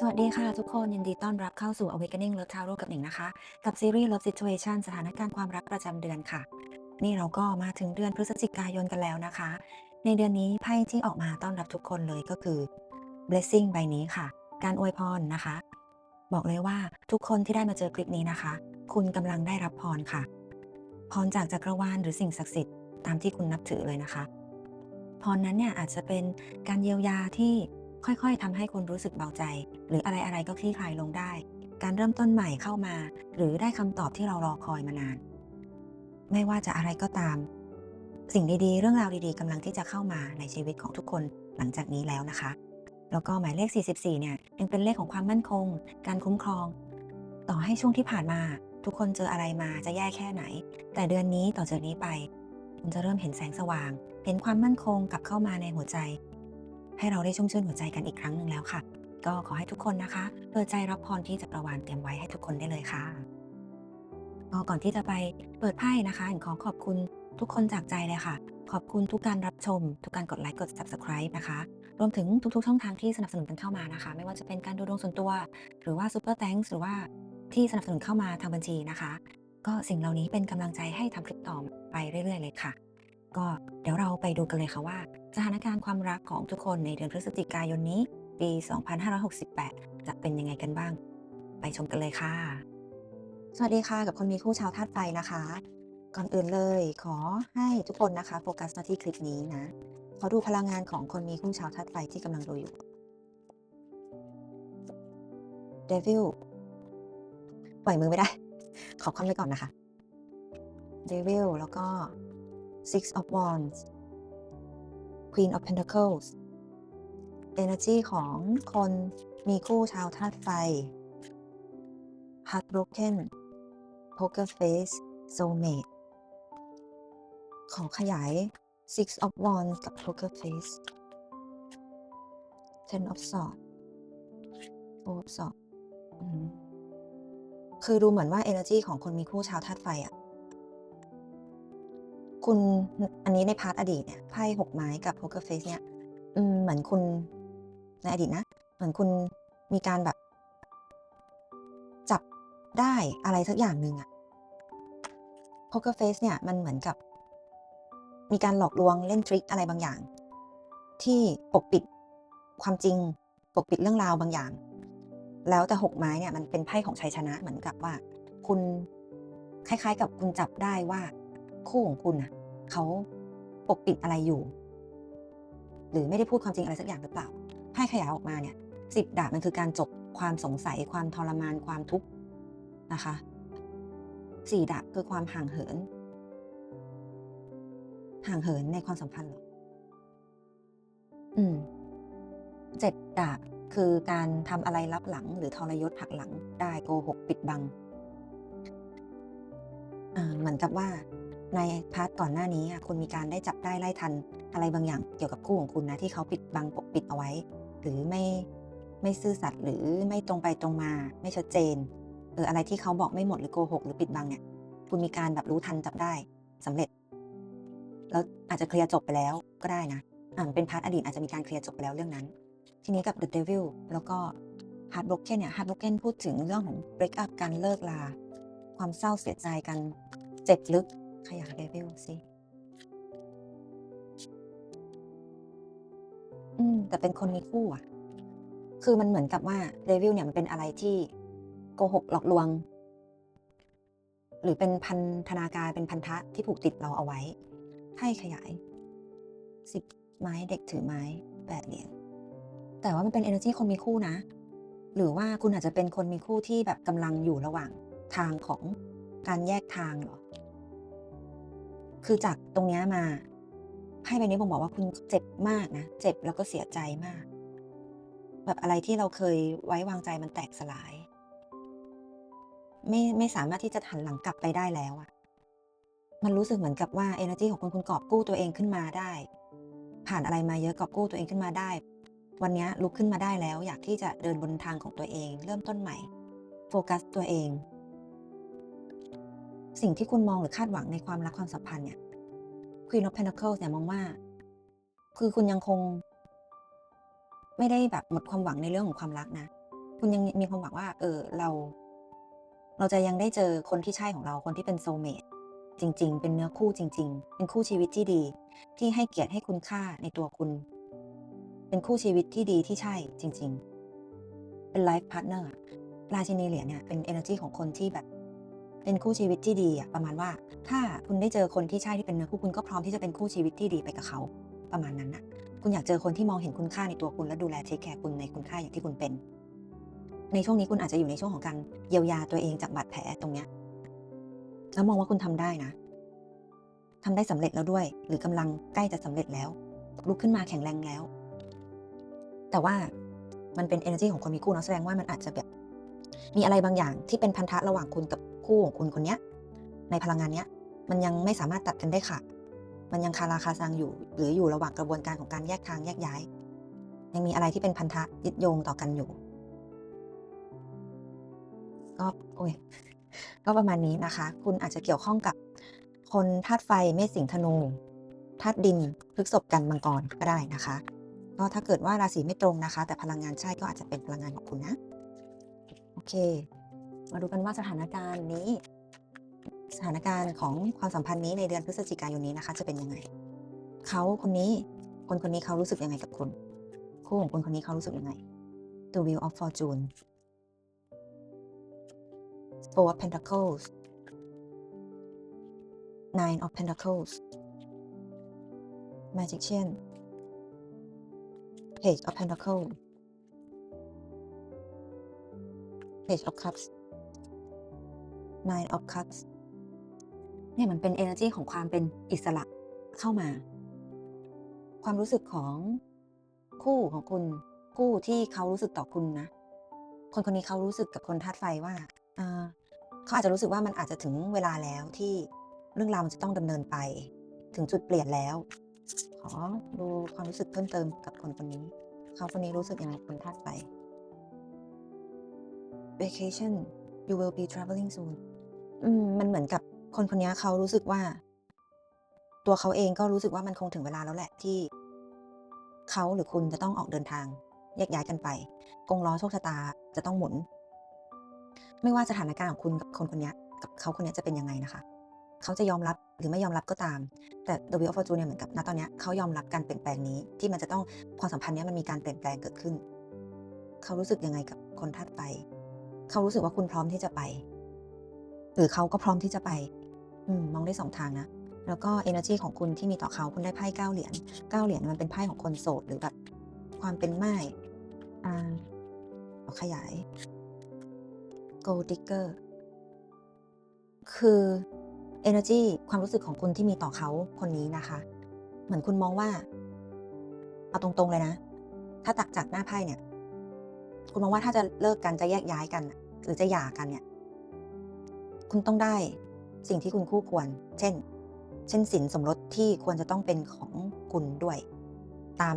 สวัสดีค่ะทุกคนยินดีต้อนรับเข้าสู่ Awakening Love Tarot กับหนิงนะคะ กับซีรีส์ Love Situation สถานการณ์ความรักประจำเดือนค่ะ นี่เราก็มาถึงเดือนพฤศจิกายนกันแล้วนะคะ ในเดือนนี้ไพ่ที่ออกมาต้อนรับทุกคนเลยก็คือ Blessing ใบนี้ค่ะ การอวยพรนะคะ บอกเลยว่าทุกคนที่ได้มาเจอคลิปนี้นะคะ คุณกำลังได้รับพรค่ะ พรจากจักรวาลหรือสิ่งศักดิ์สิทธิ์ตามที่คุณนับถือเลยนะคะ พรนั้นเนี่ยอาจจะเป็นการเยียวยาที่ ค่อยๆทำให้คุณรู้สึกเบาใจ หรืออะไรๆก็คลี่คลายลงได้ การเริ่มต้นใหม่เข้ามา หรือได้คำตอบที่เรารอคอยมานาน ไม่ว่าจะอะไรก็ตาม สิ่งดีๆ เรื่องราวดีๆกำลังที่จะเข้ามาในชีวิตของทุกคนหลังจากนี้แล้วนะคะ แล้วก็หมายเลข 44 เนี่ยยังเป็นเลขของความมั่นคง การคุ้มครอง ต่อให้ช่วงที่ผ่านมา ทุกคนเจออะไรมาจะแย่แค่ไหน แต่เดือนนี้ต่อจากนี้ไป คุณจะเริ่มเห็นแสงสว่าง เห็นความมั่นคงกลับเข้ามาในหัวใจ ให้เราได้ชุ่มชื่นหัวใจกันอีกครั้งหนึ่งแล้วค่ะ ก็ขอให้ทุกคนนะคะเปิดใจรับพรที่จักรวาลเตรียมไว้ให้ทุกคนได้เลยค่ะก็ก่อนที่จะไปเปิดไพ่นะคะหญิงขอขอบคุณทุกคนจากใจเลยค่ะ ขอบคุณทุกการรับชม ทุกการกดไลค์กด subscribe นะคะ รวมถึงทุกๆ ช่องทางที่สนับสนุนกันเข้ามานะคะ ไม่ว่าจะเป็นการดูดวงส่วนตัว หรือว่า super thanks หรือว่าที่สนับสนุนเข้ามาทางบัญชีนะคะ ก็สิ่งเหล่านี้เป็นกำลังใจให้ทำคลิปต่อไปเรื่อย ๆ เลยค่ะ ก็เดี๋ยวเราไปดูกันเลยค่ะว่า สถานการณ์ความรักของทุกคนในเดือนพฤศจิกายนนี้ ปี 2568 จะเป็นยังไงกันบ้าง ไปชมกันเลยค่ะ สวัสดีค่ะกับคนมีคู่ชาวธาตุไฟนะคะ ก่อนอื่นเลยขอให้ทุกคนนะคะโฟกัสมาที่คลิปนี้นะขอดูพลังงานของคนมีคู่ชาวธาตุไฟที่กำลังดูอยู่ Devil ปล่อยมือไม่ได้ ขอคว่ำไว้ก่อนนะคะ Devil แล้วก็ Six of Wands Queen of Pentacles Energy ของคนมีคู่ชาวธาตุไฟ Heartbroken Poker Face Soulmate ของขยาย Six of Wands กับ Poker Face Ten of Swords Four of Swords คือดูเหมือนว่า energy ของคนมีคู่ชาวธาตุไฟอะ คุณอันนี้ในพาร์ทอดีตเนี่ยไพ่หกไม้กับโพเกอร์เฟสเนี่ยเหมือนคุณในอดีตนะ เหมือนคุณมีการแบบ จับได้อะไรสักอย่างหนึ่งอะโพเกอร์เฟสเนี่ยมันเหมือนกับ มีการหลอกลวงเล่นทริคอะไรบางอย่าง ที่ปกปิดความจริง ปกปิดเรื่องราวบางอย่าง แล้วแต่หกไม้เนี่ยมันเป็นไพ่ของชัยชนะเหมือนกับว่า คุณคล้ายๆ กับคุณจับได้ว่า คู่ของคุณน่ะเขาปกปิดอะไรอยู่ หรือไม่ได้พูดความจริงอะไรสักอย่างหรือเปล่าไพ่ขยายออกมาเนี่ยสิบดาบมันคือการจบความสงสัยความทรมานความทุกข์นะคะสี่ดาบคือความห่างเหิน ห่างเหินในความสัมพันธ์เหรออืมเจ็ดดาบคือการทำอะไรลับหลัง หรือทรยศหักหลังได้โกหกปิดบังอ่าเหมือนกับว่า ในพาร์ทก่อนหน้านี้อะคุณมีการได้จับได้ไล่ทันอะไรบางอย่างเกี่ยวกับคู่ของคุณนะที่เขาปิดบังปกปิดเอาไว้ หรือไม่ไม่ซื่อสัตย์หรือไม่ตรงไปตรงมา ไม่ชัดเจนเอออะไรที่เขาบอกไม่หมดหรือโกหกหรือปิดบังเนี่ย คุณมีการแบบรู้ทันจับได้สำเร็จ แล้วอาจจะเคลียร์จบไปแล้วก็ได้นะอ่าเป็นพาร์ทอดีตอาจจะมีการเคลียร์จบไปแล้วเรื่องนั้น ทีนี้กับ The Devil แล้วก็ Heartbroken เนี่ย Heartbroken พูดถึงเรื่องของ break up การเลิกลา ความเศร้าเสียใจกันเจ็บลึก ขยาย Devil สิ อืม แต่เป็นคนมีคู่อะ คือมันเหมือนกับว่า Devil เนี่ยมันเป็นอะไรที่โกหกหลอกลวง หรือเป็นพันธนาการเป็นพันธะที่ผูกติดเราเอาไว้ ให้ขยายสิบไม้เด็กถือไม้แปดเหรียญแต่ว่ามันเป็น energy คนมีคู่นะ หรือว่าคุณอาจจะเป็นคนมีคู่ที่แบบกำลังอยู่ระหว่างทางของการแยกทางหรอ คือจากตรงนี้มาไพ่ใบนี้ผมบอกว่าคุณเจ็บมากนะ เจ็บแล้วก็เสียใจมาก แบบอะไรที่เราเคยไว้วางใจมันแตกสลาย ไม่ไม่สามารถที่จะหันหลังกลับไปได้แล้วอะมันรู้สึกเหมือนกับว่า energy ของคุณคุณกอบกู้ตัวเองขึ้นมาได้ ผ่านอะไรมาเยอะกอบกู้ตัวเองขึ้นมาได้ วันนี้ลุกขึ้นมาได้แล้ว อยากที่จะเดินบนทางของตัวเอง เริ่มต้นใหม่ โฟกัสตัวเอง สิ่งที่คุณมองหรือคาดหวังในความรักความสัมพันธ์เนี่ย Queen of Pentacles เนี่ยมองว่า คือคุณยังคง ไม่ได้แบบหมดความหวังในเรื่องของความรักนะ คุณยังมีความหวังว่า เออเรา เราจะยังได้เจอคนที่ใช่ของเราคนที่เป็นโซเมตจริง ๆ เป็นเนื้อคู่จริง ๆ เป็นคู่ชีวิตที่ดี ที่ให้เกียรติให้คุณค่าในตัวคุณ เป็นคู่ชีวิตที่ดีที่ใช่จริง ๆ เป็นไลฟ์พาร์ทเนอร์ราชินีเหรียญเนี่ยเป็น energy ของคนที่แบบ เป็นคู่ชีวิตที่ดีอะประมาณว่า ถ้าคุณได้เจอคนที่ใช่ที่เป็นเนื้อคู่คุณก็พร้อมที่จะเป็นคู่ชีวิตที่ดีไปกับเขาประมาณนั้นนะคุณอยากเจอคนที่มองเห็นคุณค่าในตัวคุณและดูแลเทคแคร์คุณในคุณค่าอย่างที่คุณเป็น ในช่วงนี้คุณอาจจะอยู่ในช่วงของการเยียวยาตัวเองจากบาดแผลตรงเนี้ยแล้วมองว่าคุณทำได้นะทำได้สำเร็จแล้วด้วย หรือกำลังใกล้จะสำเร็จแล้วลุกขึ้นมาแข็งแรงแล้ว แต่ว่ามันเป็น energy ของคนมีคู่เนาะแสดงว่ามันอาจจะแบบมีอะไรบางอย่างที่เป็นพันธะระหว่างคุณกับ คู่ของคุณคนเนี้ยในพลังงานเนี้ยมันยังไม่สามารถตัดกันได้ขาดมันยังคาราคาซังอยู่ หรืออยู่ระหว่างกระบวนการของการแยกทางแยกย้าย ยังมีอะไรที่เป็นพันธะยึดโยงต่อกันอยู่ก็โอ้ยก็ประมาณนี้นะคะ คุณอาจจะเกี่ยวข้องกับ คนธาตุไฟเมษสิงธนูธาตุดินพฤษภกันมังกรก็ได้นะคะก็ถ้าเกิดว่าราศีไม่ตรงนะคะ แต่พลังงานใช่ก็อาจจะเป็นพลังงานของคุณนะ โอเค มาดูกันว่าสถานการณ์นี้ สถานการณ์ของความสัมพันธ์นี้ในเดือนพฤศจิกายนนี้นะคะ จะเป็นยังไงเขาคนนี้คนคนนี้เขารู้สึกยังไงกับคุณคู่ของคุณคนนี้เขารู้สึกยังไง The Wheel of Fortune Four of Pentacles Nine of Pentacles Magician Page of Pentacles Page of Cups Nine of Cups เนี่ยมันเป็น energy ของความเป็นอิสระเข้ามา ความรู้สึกของคู่ของคุณคู่ที่เขารู้สึกต่อคุณนะ คนคนนี้เขารู้สึกกับคนธาตุไฟว่าเขาอาจจะรู้สึกว่ามันอาจจะถึงเวลาแล้วที่เรื่องราวมันจะต้องดำเนินไป ถึงจุดเปลี่ยนแล้ว ขอดูความรู้สึกเพิ่มเติมกับคนคนนี้ เขาคนนี้รู้สึกยังไงกับคนธาตุไฟ vacation you will be traveling soon อืมมันเหมือนกับคนคนนี้เขารู้สึกว่า ตัวเขาเองก็รู้สึกว่ามันคงถึงเวลาแล้วแหละที่เขาหรือคุณจะต้องออกเดินทางแยกย้ายกันไป กงล้อโชคชะตาจะต้องหมุน ไม่ว่าสถานการณ์ของคุณกับคนคนนี้กับเขาคนนี้จะเป็นยังไงนะคะเขาจะยอมรับหรือไม่ยอมรับก็ตาม แต่ The Wheel of Fortune เนี่ยเหมือนกับณตอนนี้เขายอมรับการเปลี่ยนแปลงนี้ ที่มันจะต้องความสัมพันธ์นี้มันมีการเปลี่ยนแปลงเกิดขึ้น เขารู้สึกยังไงกับคนธาตุไฟเขารู้สึกว่าคุณพร้อมที่จะไป หรือเขาก็พร้อมที่จะไปอมมองได้สองทางนะ แล้วก็ energy ของคุณที่มีต่อเขาคุณได้ไพ่เก้าเหรียญเก้าเหรียญมันเป็นไพ่ของคนโสดหรือแบบความเป็นไม้อ่าขอขยาย gold digger คือ energy ความรู้สึกของคุณที่มีต่อเขาคนนี้นะคะ เหมือนคุณมองว่า เอาตรงๆเลยนะ ถ้าตักจากหน้าไพ่เนี่ย คุณมองว่าถ้าจะเลิกกันจะแยกย้ายกัน หรือจะหย่ากันเนี่ย คุณต้องได้สิ่งที่คุณคู่ควร เช่น เช่นสินสมรสที่ควรจะต้องเป็นของคุณด้วย ตาม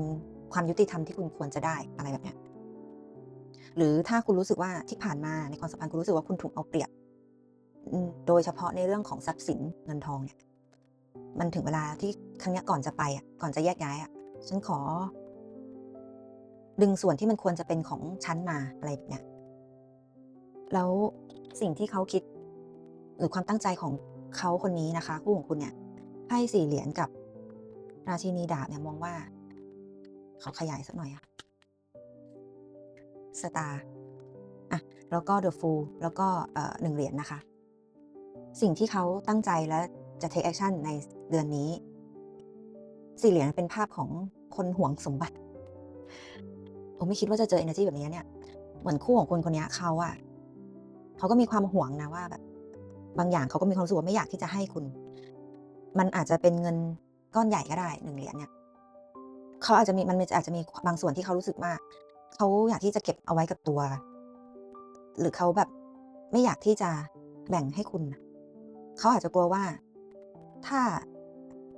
ความยุติธรรมที่คุณควรจะได้อะไรแบบนี้หรือถ้าคุณรู้สึกว่าที่ผ่านมาในความสัมพันธ์คุณรู้สึกว่าคุณถูกเอาเปรียบ โดยเฉพาะในเรื่องของทรัพย์สินเงินทองเนี่ยมันถึงเวลาที่ครั้งนี้ก่อนจะไปอะก่อนจะแยกย้ายอะฉันขอ ดึงส่วนที่มันควรจะเป็นของฉันมาอะไรแบบเนี้ยแล้วสิ่งที่เขาคิด หรือความตั้งใจของเขาคนนี้นะคะ คู่ของคุณเนี่ยไพ่สี่เหรียญกับราชินีดาบเนี่ยมองว่า เขาขยายสักหน่อยอะสตาร์อะแล้วก็เดอะฟูลแล้วก็เอ่อหนึ่งเหรียญนะคะ สิ่งที่เขาตั้งใจและจะ take action ในเดือนนี้ สี่เหรียญเป็นภาพของคนหวงสมบัติ ผมไม่คิดว่าจะเจอ energy แบบนี้เนี่ย เหมือนคู่ของคนคนนี้เขาอะเขาก็มีความหวงนะว่าแบบ บางอย่างเขาก็มีความรู้สึกว่าไม่อยากที่จะให้คุณ มันอาจจะเป็นเงินก้อนใหญ่ก็ได้หนึ่งเหรียญเนี่ยเขาอาจจะมีมันอาจจะมีบางส่วนที่เขารู้สึกว่าเขาอยากที่จะเก็บเอาไว้กับตัว หรือเขาแบบไม่อยากที่จะแบ่งให้คุณเขาอาจจะกลัวว่า ถ้า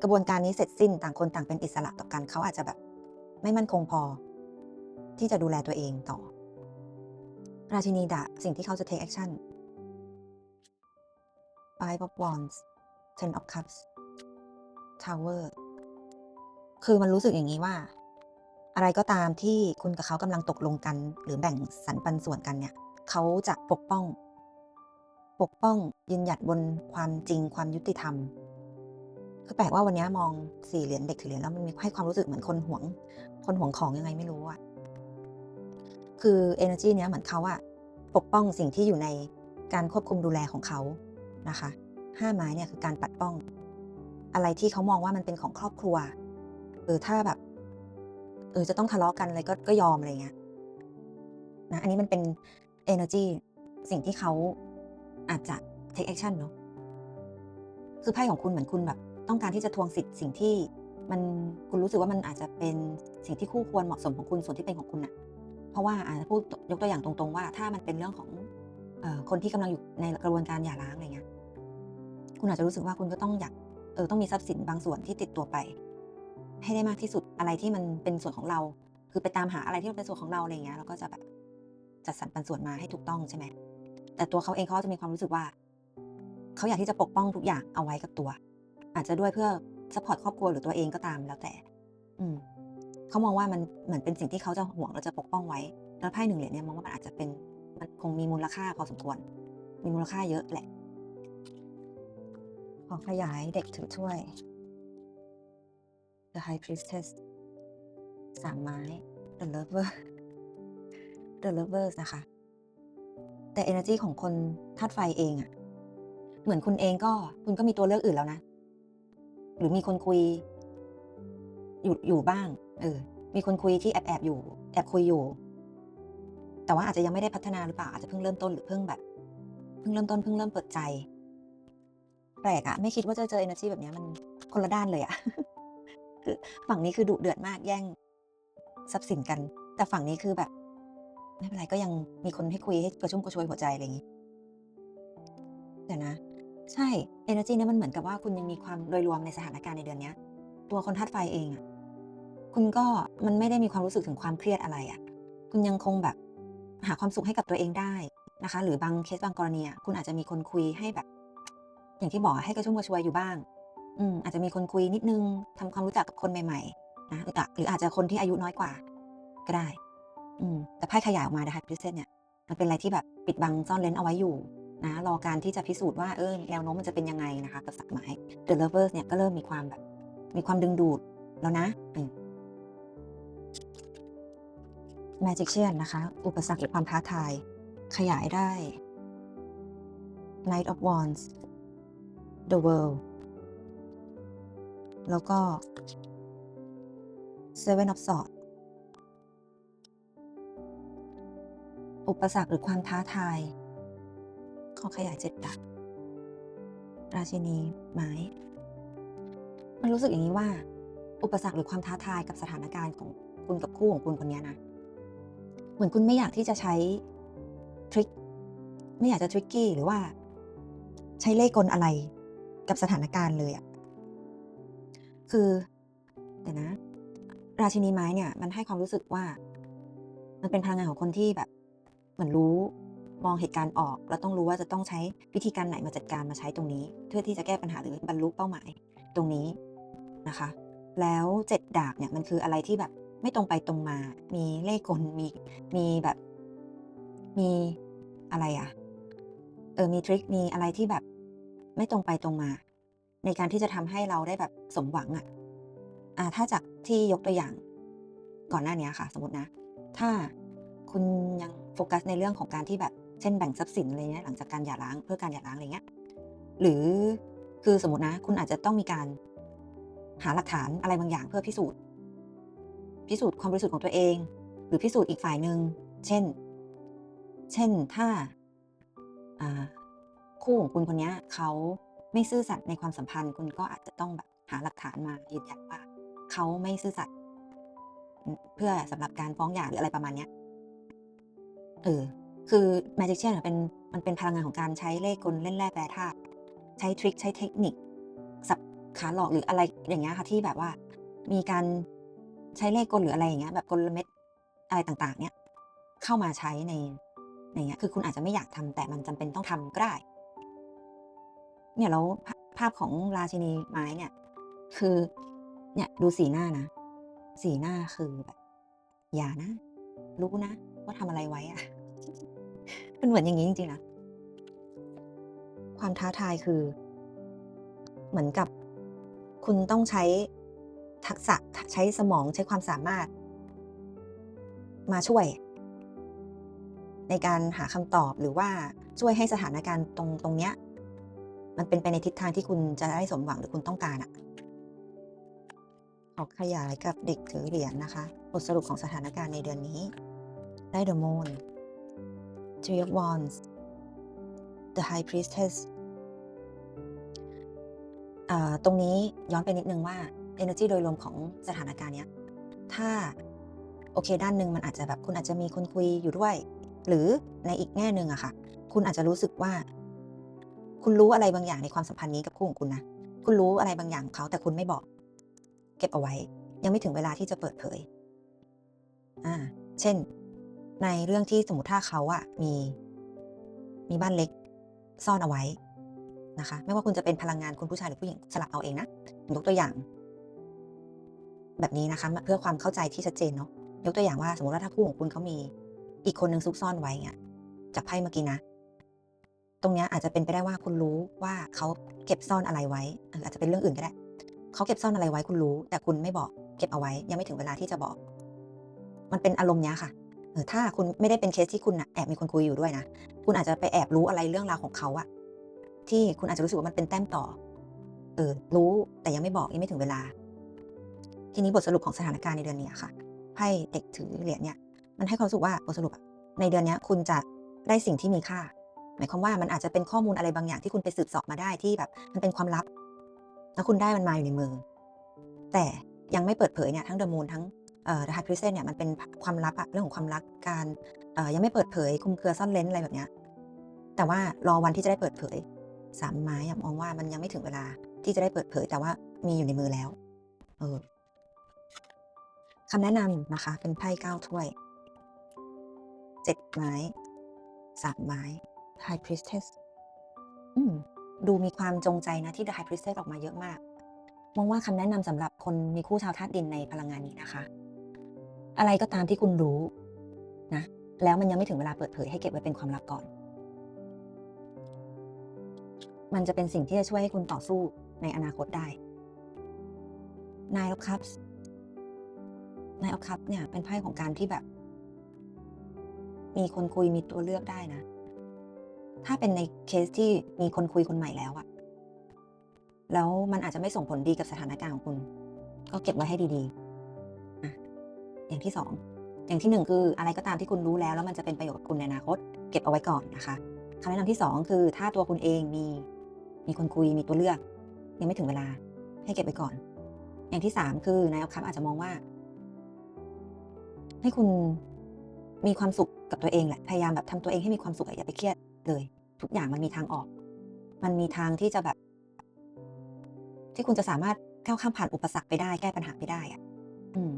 กระบวนการนี้เสร็จสิ้นต่างคนต่างเป็นอิสระต่อกันเขาอาจจะแบบ ไม่มั่นคงพอ ที่จะดูแลตัวเองต่อ ราชินีดาบสิ่งที่เขาจะ take action Five of Wands Ten of Cups Tower คือมันรู้สึกอย่างนี้ว่า อะไรก็ตามที่คุณกับเขากำลังตกลงกัน หรือแบ่งสรรปันส่วนกันเนี่ยเขาจะปกป้อง ปกป้องยืนหยัดบนความจริงความยุติธรรม คือแปลกว่าวันนี้มองสี่เหรียญเด็กถือเหรียญแล้วมันมีให้ความรู้สึกเหมือนคนหวง คนหวงของยังไงไม่รู้อะคือ energy เนี้ยเหมือนเขาอะปกป้องสิ่งที่อยู่ในการควบคุมดูแลของเขา นะคะห้าไม้เนี่ยคือการปัดป้อง อะไรที่เขามองว่ามันเป็นของครอบครัวเออถ้าแบบเออจะต้องทะเลาะกันอะไรก็ก็ยอมอะไรเงี้ยนะอันนี้มันเป็น energy สิ่งที่เขาอาจจะ take action เนอะคือไพ่ของคุณเหมือนคุณแบบ ต้องการที่จะทวงสิทธิ์สิ่งที่มันคุณรู้สึกว่ามันอาจจะเป็นสิ่งที่คู่ควรเหมาะสมของคุณส่วนที่เป็นของคุณน่ะเพราะว่าอาจจะพูดยกตัวอย่างตรงๆว่า ถ้ามันเป็นเรื่องของอคนที่กำลังอยู่ในกระบวนการหย่าร้างอะไรเงี้ย คุณอาจจะรู้สึกว่าคุณก็ต้องอยากเออต้องมีทรัพย์สินบางส่วนที่ติดตัวไป ให้ได้มากที่สุดอะไรที่มันเป็นส่วนของเรา คือไปตามหาอะไรที่มันเป็นส่วนของเราอะไรเงี้ยเราก็จะแบบจัดสรรปันส่วนมาให้ถูกต้องใช่ไหมแต่ตัวเขาเองเขาจะมีความรู้สึกว่าเขาอยากที่จะปกป้องทุกอย่างเอาไว้กับตัว อาจจะด้วยเพื่อสปอร์ตครอบครัวหรือตัวเองก็ตามแล้วแต่ อืมเขามองว่ามันเหมือนเป็นสิ่งที่เขาจะห่วงและจะปกป้องไว้ แล้วไพ่หนึ่งเหรียญเนี่ยมองว่ามันอาจจะเป็นมันคงมีมูลค่าพอสมควร มีมูลค่าเยอะแหละ ขอขยายเด็กถือถ้วย The High Priestess สามไม้ The Lover The Lovers นะคะ แต่ energy ของคนธาตุไฟเองอะเหมือนคุณเองก็คุณก็มีตัวเลือกอื่นแล้วนะ หรือมีคนคุย อยู่อยู่บ้าง เออ มีคนคุยที่แอบแอบอยู่ แอบคุยอยู่ แต่ว่าอาจจะยังไม่ได้พัฒนาหรือเปล่าอาจจะเพิ่งเริ่มต้นหรือเพิ่งแบบ เพิ่งเริ่มต้นเพิ่งเริ่มเปิดใจ แปลกอะไม่คิดว่าจะเจอ energy แบบนี้มันคนละด้านเลยอะคือฝั่งนี้คือดุเดือดมากแย่งทรัพย์สินกัน แต่ฝั่งนี้คือแบบ ไม่เป็นไรก็ยังมีคนให้คุยให้กระชุ่มกระชวยหัวใจอะไรอย่างนี้เดี๋ยวนะ ใช่ energy เนี่ยมันเหมือนกับว่าคุณยังมีความโดยรวมในสถานการณ์ในเดือนเนี้ยตัวคนธาตุไฟเองอะคุณก็มันไม่ได้มีความรู้สึกถึงความเครียดอะไรอะคุณยังคงแบบหาความสุขให้กับตัวเองได้นะคะ หรือบางเคสบางกรณีคุณอาจจะมีคนคุยให้แบบ อย่างที่บอกให้กระชุ่มกระชวยอยู่บ้าง อืมอาจจะมีคนคุยนิดนึงทำความรู้จักกับคนใหม่ๆนะหรืออาจจะคนที่อายุน้อยกว่า ก็ได้ อืมแต่ไพ่ขยายออกมานะคะพิเศษเนี่ย มันเป็นอะไรที่แบบปิดบังซ่อนเลนเอาไว้อยู่นะรอการที่จะพิสูจน์ว่าเออแนวโน้มมันจะเป็นยังไงนะคะ กับสัตว์ไม้ The Lovers เนี่ยก็เริ่มมีความแบบ มีความดึงดูดแล้วนะม Magician นะคะ อุปสรรคหรือความท้าทาย ขยายได้ Knight of Wands The World แล้วก็ Seven of Swords อุปสรรคหรือความท้าทาย ขอขยายเจ็ดดับราชินีไม้มันรู้สึกอย่างนี้ว่า อุปสรรคหรือความท้าทายกับสถานการณ์ของคุณกับคู่ของคุณคนนี้นะ เหมือนคุณไม่อยากที่จะใช้ทริค ไม่อยากจะทริกกี้หรือว่า ใช้เล่ห์กลอะไร กับสถานการณ์เลยอะคือแต่นะ ราชินีไม้เนี่ย มันให้ความรู้สึกว่า มันเป็นพลังงานของคนที่แบบ เหมือนรู้มองเหตุการณ์ออก แล้วต้องรู้ว่าจะต้องใช้วิธีการไหนมาจัดการมาใช้ตรงนี้ เพื่อที่จะแก้ปัญหาหรือบรรลุเป้าหมายตรงนี้นะคะ แล้วเจ็ดดาบเนี่ยมันคืออะไรที่แบบไม่ตรงไปตรงมา มีเล่กลมีมีแบบมีอะไรอะเออมีทริค มีอะไรที่แบบ ไม่ตรงไปตรงมา ในการที่จะทำให้เราได้แบบสมหวังอะอ่าถ้าจากที่ยกตัวอย่างก่อนหน้านี้ค่ะ สมมตินะ ถ้าคุณยังโฟกัสในเรื่องของการที่แบบเช่นแบ่งทรัพย์สินอะไรเงี้ยหลังจากการหย่าร้างเพื่อการหย่าร้างอะไรเงี้ยหรือคือสมมตินะ คุณอาจจะต้องมีการหาหลักฐานอะไรบางอย่างเพื่อพิสูจน์ พิสูจน์ความบริสุทธิ์ของตัวเอง หรือพิสูจน์อีกฝ่ายหนึ่งเช่น เช่นถ้าอ่า คู่ของคุณคนนี้เขาไม่ซื่อสัตย์ในความสัมพันธ์ คุณก็อาจจะต้องแบบหาหลักฐานมายืนยันว่าเขาไม่ซื่อสัตย์เพื่อสำหรับการฟ้องหย่าหรืออะไรประมาณเนี้ยเออคือ magician อะเป็นมันเป็นพลังงานของการใช้เลขกลเล่นแร่แปรธาตุใช้ทริคใช้เทคนิคสับขาหลอกหรืออะไรอย่างเงี้ยค่ะที่แบบว่า มีการใช้เลขกลหรืออะไรอย่างเงี้ยแบบกลเม็ดอะไรต่าง ๆ เนี้ยเข้ามาใช้ในในเงี้ยคือคุณอาจจะไม่อยากทำแต่มันจำเป็นต้องทำก็ได้ เนี่ยแล้วภาภาพของราชินีไม้เนี่ย คือเนี่ยดูสีหน้านะ สีหน้าคือแบบ อย่านะ รู้นะ ว่าทำอะไรไว้อะมันเหมือนอย่างงี้จริงๆนะความท้าทายคือ เหมือนกับคุณต้องใช้ทักษะใช้สมองใช้ความสามารถ มาช่วย ในการหาคำตอบหรือว่าช่วยให้สถานการณ์ตรงตรงเนี้ย มันเป็นไปในทิศทางที่คุณจะได้สมหวังหรือคุณต้องการอะขอกขยายกับเด็กถือเหรียญนะคะบทสรุปของสถานการณ์ในเดือนนี้ ได้ The Moon Three of Wands The High Priestess อ่าตรงนี้ย้อนไปนิดนึงว่าเอเนอร์จีโดยรวมของสถานการณ์เนี้ย ถ้าโอเคด้านหนึ่งมันอาจจะแบบคุณอาจจะมีคนคุยอยู่ด้วย หรือในอีกแง่หนึ่งอะค่ะ คุณอาจจะรู้สึกว่า คุณรู้อะไรบางอย่างในความสัมพันธ์นี้กับคู่ของคุณนะคุณรู้อะไรบางอย่างเขาแต่คุณไม่บอก เก็บเอาไว้ ยังไม่ถึงเวลาที่จะเปิดเผย อ่า เช่น ในเรื่องที่สมมติถ้าเขาอะมี มีบ้านเล็ก ซ่อนเอาไว้นะคะ ไม่ว่าคุณจะเป็นพลังงานคุณผู้ชายหรือผู้หญิงสลับเอาเองนะยกตัวอย่าง แบบนี้นะคะ เพื่อความเข้าใจที่ชัดเจนเนาะยกตัวอย่างว่า สมมติว่าถ้าคู่ของคุณเขามี อีกคนหนึ่งซุกซ่อนไว้เงี้ยจากไพ่เมื่อกี้นะ ตรงนี้อาจจะเป็นไปได้ว่าคุณรู้ว่าเขาเก็บซ่อนอะไรไว้ อาจจะเป็นเรื่องอื่นก็ได้เขาเก็บซ่อนอะไรไว้คุณรู้ แต่คุณไม่บอกเก็บเอาไว้ ยังไม่ถึงเวลาที่จะบอก มันเป็นอารมณ์เนี้ยค่ะเออถ้าคุณไม่ได้เป็นเคสที่คุณน่ะแอบมีคนคุยอยู่ด้วยนะคุณอาจจะไปแอบรู้อะไรเรื่องราวของเขาอะที่คุณอาจจะรู้สึกว่ามันเป็นแต้มต่อ เออ รู้แต่ยังไม่บอกยังไม่ถึงเวลา ทีนี้บทสรุปของสถานการณ์ในเดือนนี้ค่ะไพ่เด็กถือเหรียญเนี่ย มันให้ความรู้สึกว่าบทสรุปอะในเดือนนี้คุณจะได้สิ่งที่มีค่า หมายความว่ามันอาจจะเป็นข้อมูลอะไรบางอย่างที่คุณไปสืบเสาะมาได้ที่แบบ มันเป็นความลับ แล้วคุณได้มันมาอยู่ในมือ แต่ยังไม่เปิดเผยเนี่ยทั้ง The Moon ทั้งเอ่อ The High Priestess เนี่ยมันเป็นความลับอะเรื่องของความรักการเอ่อยังไม่เปิดเผยคุมเครือซ่อนเร้นอะไรแบบเนี้ยแต่ว่ารอวันที่จะได้เปิดเผยสามไม้มองว่ามันยังไม่ถึงเวลาที่จะได้เปิดเผย แต่ว่ามีอยู่ในมือแล้ว เออคำแนะนำนะคะ เป็นไพ่9ถ้วย7ไม้3ไม้ High Priestess อืมดูมีความจงใจนะที่ The High Priestess ออกมาเยอะมากมองว่าคำแนะนำสำหรับคนมีคู่ชาวธาตุดินในพลังงานนี้นะคะ อะไรก็ตามที่คุณรู้นะแล้วมันยังไม่ถึงเวลาเปิดเผยให้เก็บไว้เป็นความลับก่อน มันจะเป็นสิ่งที่จะช่วยให้คุณต่อสู้ในอนาคตได้ Nine of Cups Nine of Cups เนี่ยเป็นไพ่ของการที่แบบ มีคนคุยมีตัวเลือกได้นะ ถ้าเป็นในเคสที่มีคนคุยคนใหม่แล้วอะแล้วมันอาจจะไม่ส่งผลดีกับสถานการณ์ของคุณ ก็เก็บไว้ให้ดีๆอะอย่างที่2อง อย่างที่1คืออะไรก็ตามที่คุณรู้แล้ว แล้วมันจะเป็นประโยชน์กับคุณในอนาคต เก็บเอาไว้ก่อนนะคะคำแนะนำที่2คือ ถ้าตัวคุณเองมี มีคนคุยมีตัวเลือก ยังไม่ถึงเวลา ให้เก็บไว้ก่อน อย่างที่3คือ Nine of Cups อาจจะมองว่า ให้คุณมีความสุขกับตัวเองแหละ พยายามแบบทำตัวเองให้มีความสุขอย่าไปเครียด เลย ทุกอย่างมันมีทางออก มันมีทางที่จะแบบ ที่คุณจะสามารถก้าวข้ามผ่านอุปสรรคไปได้แก้ปัญหาไปได้อะอืม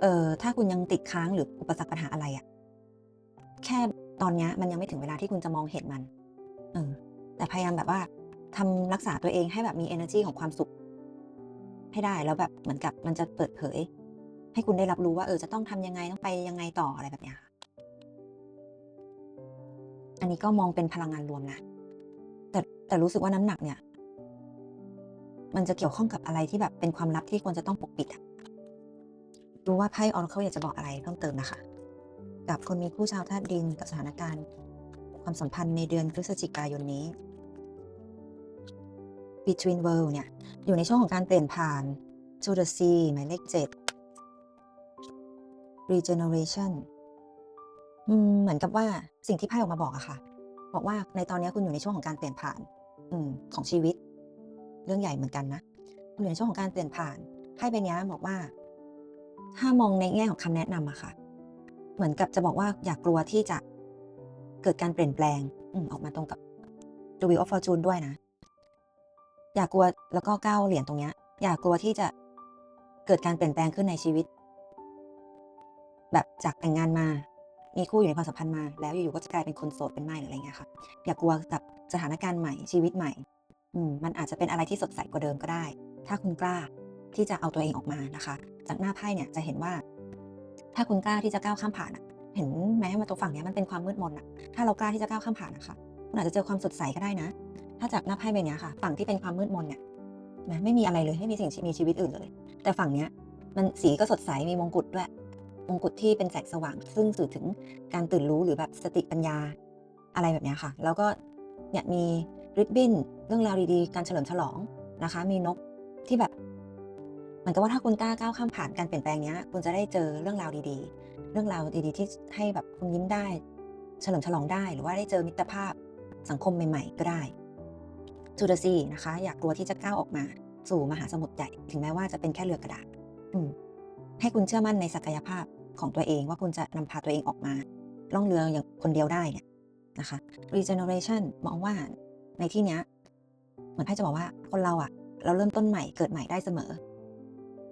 เอ่อถ้าคุณยังติดค้างหรืออุปสรรคปัญหาอะไรอะแค่ตอนนี้มันยังไม่ถึงเวลาที่คุณจะมองเห็นมัน เออ แต่พยายามแบบว่าทำรักษาตัวเองให้แบบมีเอเนอร์จีของความสุข ให้ได้แล้วแบบเหมือนกับมันจะเปิดเผย ให้คุณได้รับรู้ว่าเออจะต้องทำยังไงต้องไปยังไงต่ออะไรแบบเนี้ยค่ะ อันนี้ก็มองเป็นพลังงานรวมนะ แต่แต่รู้สึกว่าน้ำหนักเนี่ย มันจะเกี่ยวข้องกับอะไรที่แบบเป็นความลับที่ควรจะต้องปกปิดอะดูว่าไพ่ Oracle อยากจะบอกอะไรเพิ่มเติมนะคะ กับคนมีคู่ชาวธาตุดินกับสถานการณ์ ความสัมพันธ์ในเดือนพฤศจิกายนนี้ Between World เนี่ย อยู่ในช่วงของการเปลี่ยนผ่าน To the Sea หมายเลข 7 Regeneration อืมเหมือนกับว่าสิ่งที่ไพ่ออกมาบอกอะค่ะ บอกว่าในตอนนี้คุณอยู่ในช่วงของการเปลี่ยนผ่าน อืมของชีวิต เรื่องใหญ่เหมือนกันนะคุณอยู่ในช่วงของการเปลี่ยนผ่านไพ่ใบเนี้ยบอกว่า ถ้ามองในแง่ของคำแนะนำอะค่ะ เหมือนกับจะบอกว่าอย่ากกลัวที่จะเกิดการเปลี่ยนแปลง อืมออกมาตรงกับ The Wheel of Fortune ด้วยนะ อย่ากกลัวแล้วก็9เหรียญตรงเนี้ย อย่ากลัวที่จะเกิดการเปลี่ยนแปลงขึ้นในชีวิต แบบจากแต่งงานมา มีคู่อยู่ในความสัมพันธ์มา แล้วอยู่ๆก็จะกลายเป็นคนโสดเป็นไม่หรืออะไรเงี้ยค่ะอย่ากลัวกับสถานการณ์ใหม่ชีวิตใหม่อืมมันอาจจะเป็นอะไรที่สดใสกว่าเดิมก็ได้ ถ้าคุณกล้าที่จะเอาตัวเองออกมานะคะ จากหน้าไพ่เนี่ยจะเห็นว่า ถ้าคุณกล้าที่จะก้าวข้ามผ่านเห็นไหมว่าตรงฝั่งเนี้ยมันเป็นความมืดมนอะถ้าเรากล้าที่จะก้าวข้ามผ่านอะคะคุณอาจจะเจอความสดใสก็ได้นะ ถ้าจากหน้าไพ่ใบนี้ค่ะ ฝั่งที่เป็นความมืดมนเนี่ยไมไม่มีอะไรเลยไม่มีสิ่งมีชีวิตอื่นเลย แต่ฝั่งเนี้ยมันสีก็สดใสมีมงกุฎด้วย มงกุฎที่เป็นแสงสว่าง ซึ่งสื่อถึงการตื่นรู้หรือแบบสติปัญญาอะไรแบบนี้ค่ะ แล้วก็เนี่ยมีริบบิ้นเรื่องราวดีๆ การเฉลิมฉลองนะคะ มีนกที่แบบเหมือนกับว่าถ้าคุณกล้าก้าวข้ามผ่านการเปลี่ยนแปลงเนี้ย คุณจะได้เจอเรื่องราวดีๆ เรื่องราวดีๆ ที่ให้แบบคุณยิ้มได้ เฉลิมฉลองได้หรือว่าได้เจอมิตรภาพสังคมใหม่ ๆ ก็ได้จูดซีนะคะ อยากกลัวที่จะก้าวออกมา สู่มหาสมุทรใหญ่ถึงแม้ว่าจะเป็นแค่เรือกระดาษอืม ให้คุณเชื่อมั่นในศักยภาพของตัวเองว่าคุณจะนำพาตัวเองออกมาล่องเรืออย่างคนเดียวได้เนี่ยนะคะ regeneration มองว่าในที่เนี้ยเหมือนไพ่จะบอกว่าคนเราอะเราเริ่มต้นใหม่เกิดใหม่ได้เสมอ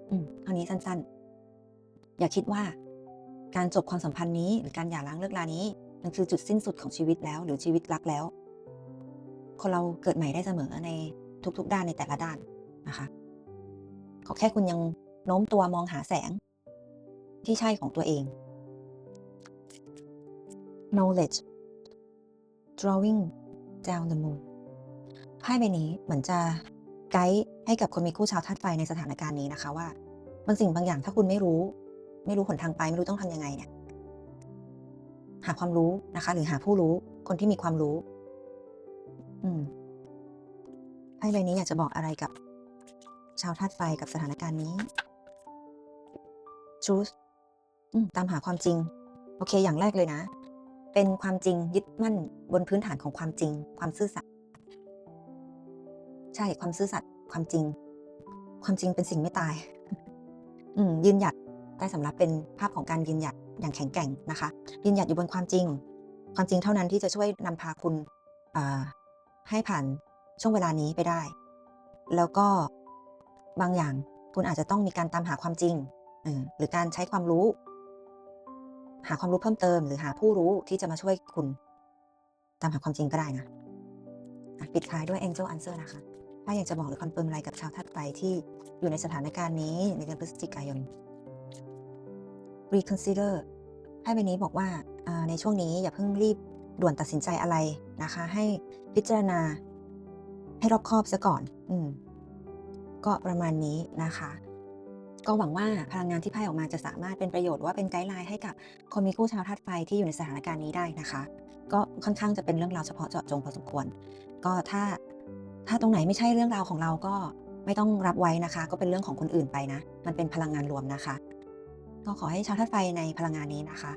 อืมเท่านี้สั้นๆ อย่าคิดว่าการจบความสัมพันธ์นี้หรือการหย่าร้างเลิกลานี้ มันคือจุดสิ้นสุดของชีวิตแล้ว หรือชีวิตรักแล้ว คนเราเกิดใหม่ได้เสมอในทุก ๆ ด้านในแต่ละด้านนะคะ ขอแค่คุณยัง โน้มตัวมองหาแสง ที่ใช่ของตัวเอง knowledge drawing down the moon ไพ่ใบนี้เหมือนจะไกด์ให้กับคนมีคู่ชาวธาตุไฟในสถานการณ์นี้นะคะว่าบางสิ่งบางอย่างถ้าคุณไม่รู้ ไม่รู้หนทางไปไม่รู้ต้องทำยังไงเนี่ย หาความรู้นะคะ หรือหาผู้รู้คนที่มีความรู้ อืมไพ่ใบนี้อยากจะบอกอะไรกับ ชาวธาตุไฟกับสถานการณ์นี้ truth ตามหาความจริง โอเค อย่างแรกเลยนะ เป็นความจริงยึดมั่นบนพื้นฐานของความจริง ความซื่อสัตย์ใช่ความซื่อสัตย์ความจริง ความจริงเป็นสิ่งไม่ตาย อืยืนหยัดได้สำหรับเป็นภาพของการยืนหยัดอย่างแข็งแกร่งนะคะ ยืนหยัดอยู่บนความจริง ความจริงเท่านั้นที่จะช่วยนำพาคุณให้ผ่านช่วงเวลานี้ไปได้ แล้วก็บางอย่างคุณอาจจะต้องมีการตามหาความจริง หรือการใช้ความรู้ หาความรู้เพิ่มเติม หรือหาผู้รู้ที่จะมาช่วยคุณ ตามหาความจริงก็ได้นะปิดท้ายด้วย Angel Answer นะคะ ถ้าอยากจะบอกหรือคอนเฟิร์มอะไรกับชาวทัดไฟที่อยู่ในสถานการณ์นี้ในเดือนพฤศจิกายน reconsider ไพ่ใบนี้บอกว่าอ่าในช่วงนี้อย่าเพิ่งรีบด่วนตัดสินใจอะไรนะคะ ให้พิจารณาให้รอบคอบซะก่อน อืม ก็ประมาณนี้นะคะ ก็หวังว่าพลังงานที่ไพ่ออกมาจะสามารถเป็นประโยชน์ว่าเป็นไกด์ไลน์ให้กับคนมีคู่ชาวธาตุไฟที่อยู่ในสถานการณ์นี้ได้นะคะ ก็ค่อนข้างจะเป็นเรื่องราวเฉพาะเจาะจงพอสมควร ก็ถ้าถ้าตรงไหนไม่ใช่เรื่องราวของเราก็ไม่ต้องรับไว้นะคะ ก็เป็นเรื่องของคนอื่นไปนะ มันเป็นพลังงานรวมนะคะ ก็ขอให้ชาวธาตุไฟในพลังงานนี้นะคะ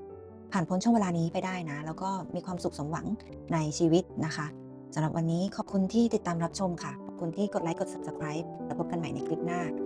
ผ่านพ้นช่วงเวลานี้ไปได้นะ แล้วก็มีความสุขสมหวังในชีวิตนะคะสำหรับวันนี้ขอบคุณที่ติดตามรับชมค่ะ ขอบคุณที่กดไลค์กด subscribe แล้วพบกันใหม่ในคลิปหน้า